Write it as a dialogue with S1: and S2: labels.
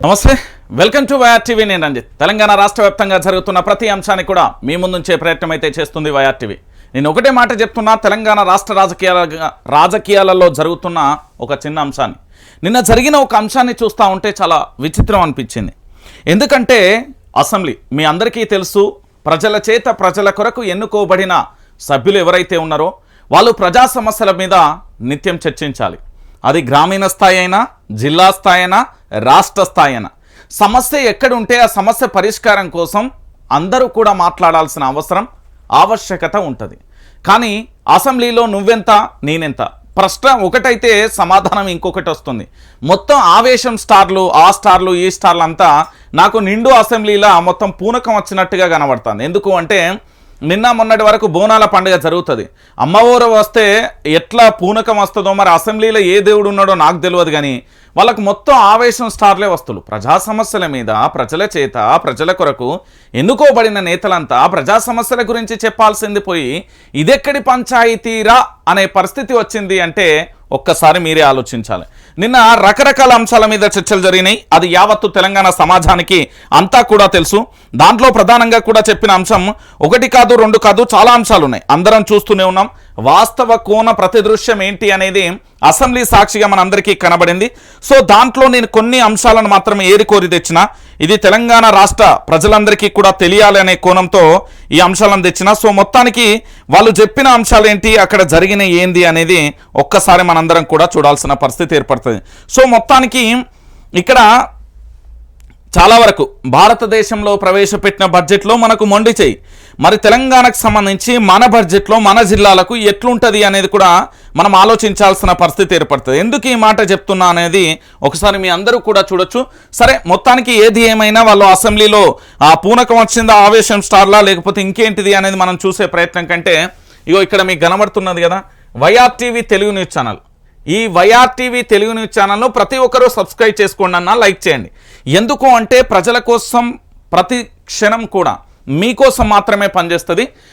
S1: నమస్తే. Welcome to YR TV. నేను రంజిత్. తెలంగాణ రాష్ట్ర వ్యాప్తంగా జరుగుతున్న ప్రతి అంశాన్ని కూడా మీ ముందుంచే ప్రయత్నం అయితే చేస్తుంది వైఆర్ టీవీ. నేను ఒకటే మాట చెప్తున్నా తెలంగాణ రాష్ట్ర రాజకీయాల రాజకీయాలలో జరుగుతున్న ఒక చిన్న అంశాన్ని. నిన్న జరిగిన ఒక అంశాన్ని చూస్తూ ఉంటే చాలా విచిత్రం అనిపించింది. ఎందుకంటే అసెంబ్లీ మీ అందరికీ తెలుసు ప్రజల చేత ప్రజల కొరకు ఎన్నుకోబడిన సభ్యులు ఎవరైతే ఉన్నారో వాళ్ళు ప్రజా సమస్యల మీద నిత్యం చర్చించాలి. అది గ్రామీణ స్థాయి అయినా జిల్లా స్థాయి అయినా రాష్ట్ర స్థాయిన. సమస్య ఎక్కడ ఉంటే ఆ సమస్య పరిష్కారం కోసం అందరూ కూడా మాట్లాడాల్సిన అవసరం ఆవశ్యకత ఉంటుంది. కానీ అసెంబ్లీలో నువ్వెంత నేనెంత? ప్రశ్న ఒకటైతే సమాధానం ఇంకొకటి వస్తుంది. మొత్తం ఆవేశం స్టార్లు ఆ స్టార్లు ఈ స్టార్లు అంతా నాకు నిండు అసెంబ్లీలో మొత్తం పూనకం వచ్చినట్టుగా కనబడుతుంది. ఎందుకు అంటే నిన్న మొన్నటి వరకు బోనాల పండుగ జరుగుతుంది. అమ్మవారు వస్తే ఎట్లా పూనకం వస్తుందో మరి అసెంబ్లీలో ఏ దేవుడు ఉన్నాడో నాకు తెలియదు కానీ వాళ్ళకు మొత్తం ఆవేశం స్టార్లే వస్తులు. ప్రజా సమస్యల మీద ప్రజల చేత ప్రజల కొరకు ఎన్నుకోబడిన నేతలంతా ప్రజా సమస్యల గురించి చెప్పాల్సింది పోయి ఇదెక్కడి పంచాయతీరా అనే పరిస్థితి వచ్చింది అంటే ఒక్కసారి మీరే ఆలోచించాలి. నిన్న రకరకాల అంశాల మీద చర్చలు జరిగినాయి. అది యావత్తు తెలంగాణ సమాజానికి అంతా కూడా తెలుసు. దాంట్లో ప్రధానంగా కూడా చెప్పిన అంశం ఒకటి కాదు రెండు కాదు చాలా అంశాలు ఉన్నాయి. అందరం చూస్తూనే ఉన్నాం. వాస్తవ కోణ ప్రతిదృశ్యం ఏంటి అనేది అసెంబ్లీ సాక్షిగా మనందరికీ కనబడింది. సో దాంట్లో నేను కొన్ని అంశాలను మాత్రమే ఏరికోరి తెచ్చిన. ఇది తెలంగాణ రాష్ట్ర ప్రజలందరికీ కూడా తెలియాలి అనే కోణంతో ఈ అంశాలను తెచ్చిన. సో మొత్తానికి వాళ్ళు చెప్పిన అంశాలు ఏంటి అక్కడ జరిగిన ఏంది అనేది ఒక్కసారి మనందరం కూడా చూడాల్సిన పరిస్థితి ఏర్పడుతుంది. సో మొత్తానికి ఇక్కడ చాలా వరకు భారతదేశంలో ప్రవేశపెట్టిన బడ్జెట్లో మనకు మొండి చేయి. మరి తెలంగాణకు సంబంధించి మన బడ్జెట్లో మన జిల్లాలకు ఎట్లుంటుంది అనేది కూడా మనం ఆలోచించాల్సిన పరిస్థితి ఏర్పడుతుంది. ఎందుకు ఈ మాట చెప్తున్నా అనేది ఒకసారి మీ అందరూ కూడా చూడొచ్చు. సరే మొత్తానికి ఏది ఏమైనా వాళ్ళు అసెంబ్లీలో ఆ పూనకం వచ్చిందా ఆవేశం స్టార్లా లేకపోతే ఇంకేంటిది అనేది మనం చూసే ప్రయత్నం కంటే ఇగో ఇక్కడ మీకు కనబడుతున్నది కదా YR TV Telugu news channel. ఈ వైఆర్ టీవీ తెలుగు న్యూస్ ఛానల్ను ప్రతి ఒక్కరూ సబ్స్క్రైబ్ చేసుకోండి అన్న లైక్ చేయండి. ఎందుకు అంటే ప్రజల కోసం ప్రతి క్షణం కూడా మీకోసం మాత్రమే పనిచేస్తుంది.